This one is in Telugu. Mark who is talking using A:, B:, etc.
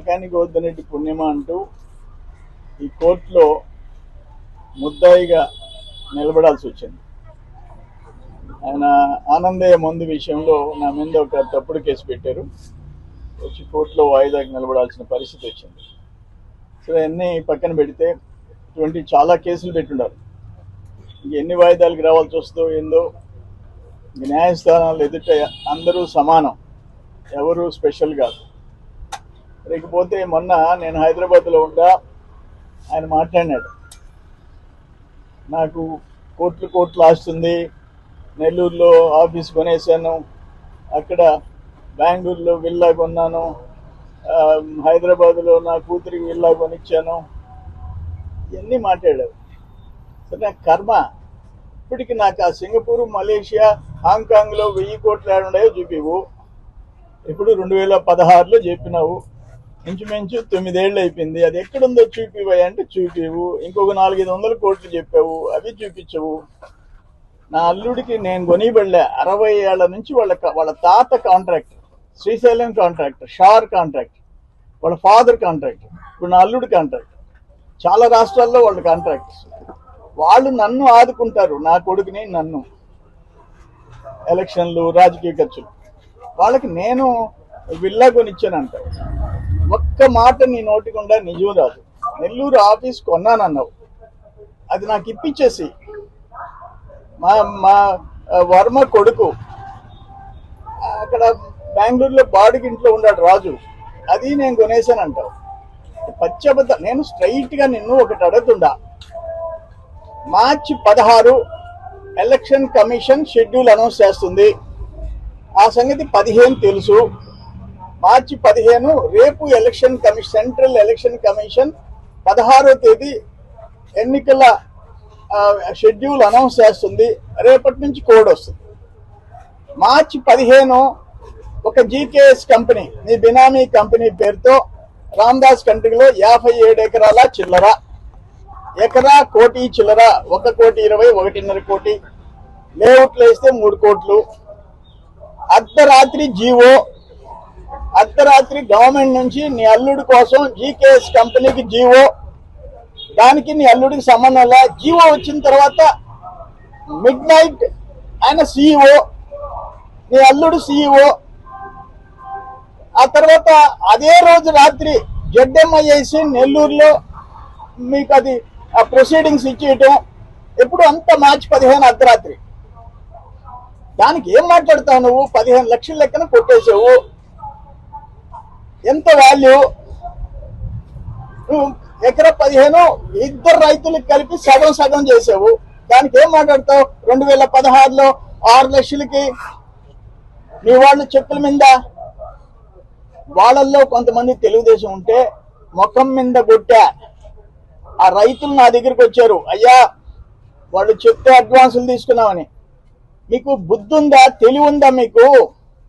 A: నకాని వద్దనట్టు పుణ్యమా అంటూ ఈ కోర్టులో ముద్దాయిగా నిలబడాల్సి వచ్చింది. ఆయన ఆనందయ్య మందు విషయంలో నా మీద ఒక తప్పుడు కేసు పెట్టారు. వచ్చి కోర్టులో వాయిదాకి నిలబడాల్సిన పరిస్థితి వచ్చింది. సో అన్నీ పక్కన పెడితే ఇటువంటి చాలా కేసులు పెట్టుండారు. ఇంక ఎన్ని వాయిదాలకు రావాల్సి వస్తుందో ఏందో న్యాయస్థానాలు ఎదుట అందరూ సమానం. ఎవరు స్పెషల్ కాదు. లేకపోతే మొన్న నేను హైదరాబాద్లో ఉండా ఆయన మాట్లాడినాడు. నాకు కోట్లు కోట్లు ఆస్తుంది నెల్లూరులో ఆఫీస్ కొనేసాను అక్కడ బెంగళూరులో విల్లా కొన్నాను హైదరాబాద్లో నా కూతురికి విల్లా కొనిచ్చాను. ఇవన్నీ మాట్లాడారు. సరే నాకు కర్మ. ఇప్పటికి నాకు ఆ సింగపూర్ మలేషియా హాంకాంగ్లో వెయ్యి కోట్లు ఏడున్నాయో చూపివు ఇప్పుడు రెండు వేల పదహారులో చెప్పినావు. ఇంచుమించు తొమ్మిదేళ్ళు అయిపోయింది అది ఎక్కడుందో చూపివయ్యా అంటే చూపివు ఇంకొక నాలుగైదు వందల కోట్లు చెప్పావు. అవి చూపించవు. నా అల్లుడికి నేను కొనిబడలే అరవై ఏళ్ళ నుంచి వాళ్ళ వాళ్ళ తాత contractor Srisailam contractor SHAR contractor వాళ్ళ ఫాదర్ కాంట్రాక్టర్ ఇప్పుడు నా అల్లుడి కాంట్రాక్టర్ చాలా రాష్ట్రాల్లో వాళ్ళ కాంట్రాక్టర్స్ వాళ్ళు నన్ను ఆదుకుంటారు. నా కొడుకుని నన్ను. ఎలక్షన్లు రాజకీయ ఖర్చులు. వాళ్ళకి నేను విల్లా కొనిచ్చానంట. ఒక్క మాట నీ నోటికుండా నిజం రాదు. నెల్లూరు ఆఫీస్ కొన్నానన్నావు. అది నాకు ఇప్పించేసి మా మా వర్మ కొడుకు. అక్కడ బెంగళూరులో బాడికి ఇంట్లో ఉన్నాడు రాజు. అది నేను కొనేసాను అంటావు పచ్చబద్ద నేను స్ట్రైట్గా నిన్ను ఒకటి అడుగుతుండా. మార్చి పదహారు ఎలక్షన్ కమిషన్ షెడ్యూల్ అనౌన్స్ చేస్తుంది. ఆ సంగతి పదిహేను తెలుసు. మార్చి పదిహేను రేపు election commission central election commission పదహారో తేదీ ఎన్నికల షెడ్యూల్ అనౌన్స్ చేస్తుంది. రేపటి నుంచి కోడ్ వస్తుంది. మార్చి పదిహేను ఒక జీకేఎస్ కంపెనీ మీ బినామీ కంపెనీ పేరుతో రామ్దాస్ కంట్రీలో యాభై ఏడు ఎకరాల చిల్లర ఎకరా కోటి చిల్లర ఒక కోటి ఇరవై ఒకటిన్నర కోటి లేఅవుట్లు వేస్తే మూడు కోట్లు అర్ధరాత్రి జీవో అర్ధరాత్రి గవర్నమెంట్ నుంచి నీ అల్లుడి కోసం జీకేఎస్ కంపెనీకి జీవో. దానికి నీ అల్లుడికి సంబంధం లే. జీవో వచ్చిన తర్వాత మిడ్ నైట్ ఆయన సీఈఓ. నీ అల్లుడు సిఇఓ ఆ తర్వాత అదే రోజు రాత్రి జడ్ఎంఐఏసి నెల్లూరులో మీకు అది ఆ ప్రొసీడింగ్స్ ఇచ్చేయటం. ఎప్పుడు అంత మార్చి పదిహేను అర్ధరాత్రి. దానికి ఏం మాట్లాడతావు నువ్వు? పదిహేను లక్షల లెక్కన కొట్టేసావు. ఎంత వాల్యూ నువ్వు ఎకరా పదిహేను ఇద్దరు రైతులకు కలిపి సగం సగం చేసావు. దానికి ఏం మాట్లాడతావు? రెండు వేల పదహారులో ఆరు లక్షలకి మీ వాళ్ళు చెప్పుల మీద? వాళ్ళల్లో కొంతమంది తెలుగుదేశం ఉంటే ముఖం మీద కొట్టా. ఆ రైతులు నా దగ్గరికి వచ్చారు. అయ్యా వాళ్ళు చెప్తే అడ్వాన్సులు తీసుకున్నామని. మీకు బుద్ధి ఉందా? తెలివి ఉందా మీకు?